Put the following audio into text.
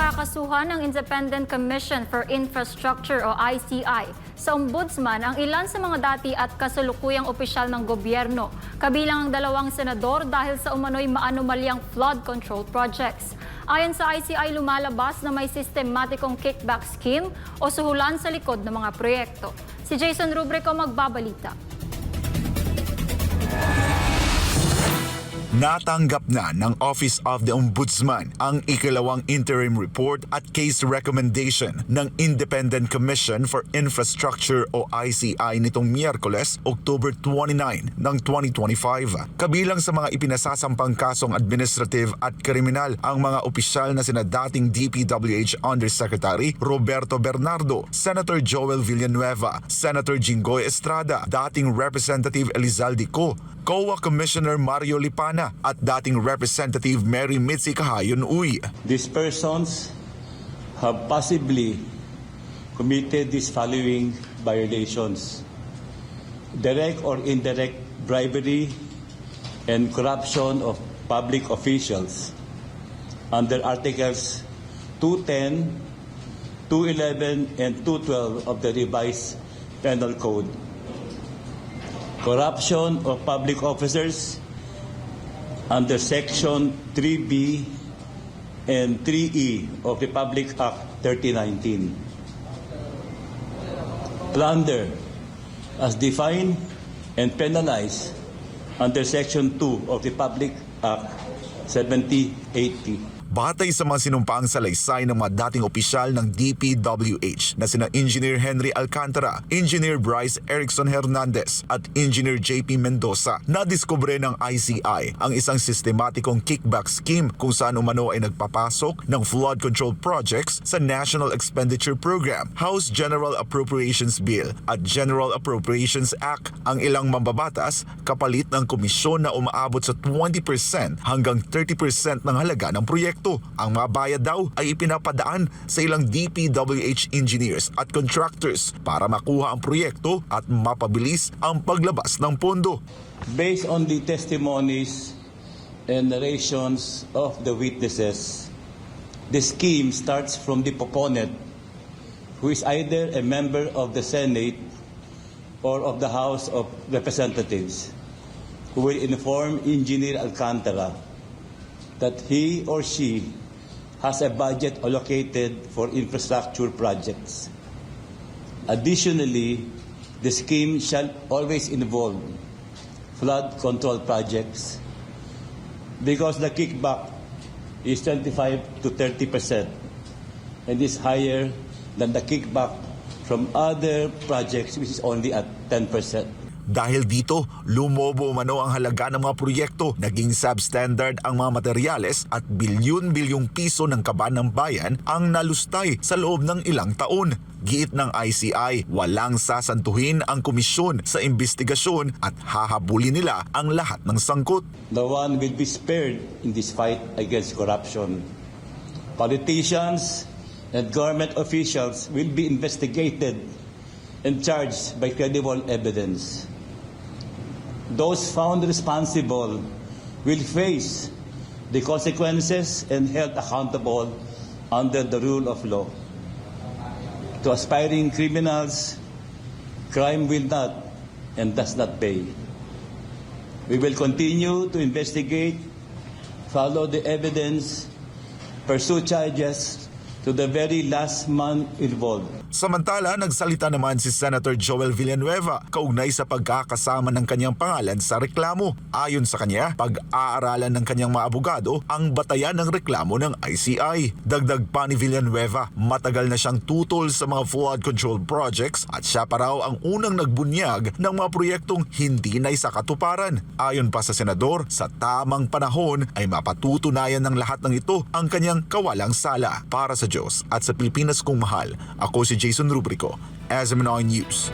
Nakakasuhan ng Independent Commission for Infrastructure o ICI sa Ombudsman ang ilan sa mga dati at kasalukuyang opisyal ng gobyerno, kabilang ang dalawang senador dahil sa umano'y maanomalyang flood control projects. Ayon sa ICI, lumalabas na may sistematikong kickback scheme o suhulan sa likod ng mga proyekto. Si Jason Rubrico magbabalita. Natanggap na ng Office of the Ombudsman ang ikalawang interim report at case recommendation ng Independent Commission for Infrastructure o ICI nitong Miyerkules, October 29 ng 2025. Kabilang sa mga ipinasasampang kasong administrative at kriminal ang mga opisyal na sina dating DPWH Undersecretary Roberto Bernardo, Senator Joel Villanueva, Senator Jinggoy Estrada, dating Representative Elizalde Co, COA Commissioner Mario Lipana at dating Representative Mary Mitzi Kahayon Uy. These persons have possibly committed these following violations direct or indirect bribery and corruption of public officials under Articles 210, 211, and 212 of the revised Penal Code. Corruption of public officers under Section 3B and 3E of Republic Act 3019. Plunder as defined and penalized under Section 2 of Republic Act 7080. Batay sa mga sinumpaang salaysay ng mga dating opisyal ng DPWH na sina Engineer Henry Alcantara, Engineer Bryce Erickson Hernandez at Engineer JP Mendoza, nadiskubre ng ICI ang isang sistematikong kickback scheme kung saan umano ay nagpapasok ng flood control projects sa National Expenditure Program, House General Appropriations Bill at General Appropriations Act ang ilang mambabatas kapalit ng komisyon na umaabot sa 20% hanggang 30% ng halaga ng proyekto. Ang mga bayad daw ay ipinapadaan sa ilang DPWH engineers at contractors para makuha ang proyekto at mapabilis ang paglabas ng pondo. Based on the testimonies and narrations of the witnesses, the scheme starts from the proponent, who is either a member of the Senate or of the House of Representatives, who will inform Engineer Alcantara that he or she has a budget allocated for infrastructure projects. Additionally, the scheme shall always involve flood control projects because the kickback is 25 to 30 percent and is higher than the kickback from other projects which is only at 10 percent. Dahil dito, lumobo umano ang halaga ng mga proyekto, naging substandard ang mga materyales at bilyon-bilyong piso ng kaban ng bayan ang nalustay sa loob ng ilang taon. Giit ng ICI, walang sasantuhin ang komisyon sa investigasyon at hahabulin nila ang lahat ng sangkot. No one will be spared in this fight against corruption. Politicians and government officials will be investigated and charged by credible evidence. Those found responsible will face the consequences and held accountable under the rule of law. To aspiring criminals, crime will not and does not pay. We will continue to investigate, follow the evidence, pursue charges to the very last man involved. Samantala, nagsalita naman si Senator Joel Villanueva kaugnay sa pagkakasama ng kanyang pangalan sa reklamo. Ayon sa kanya, pag-aaralan ng kanyang mga abogado ang batayan ng reklamo ng ICI. Dagdag pa ni Villanueva, matagal na siyang tutol sa mga flood control projects at siya pa raw ang unang nagbunyag ng mga proyektong hindi na isa katuparan. Ayon pa sa senador, sa tamang panahon ay mapatutunayan ng lahat ng ito ang kanyang kawalang sala. Para sa Diyos at sa Pilipinas kong mahal, ako si Jason Rubrico, SMNI News.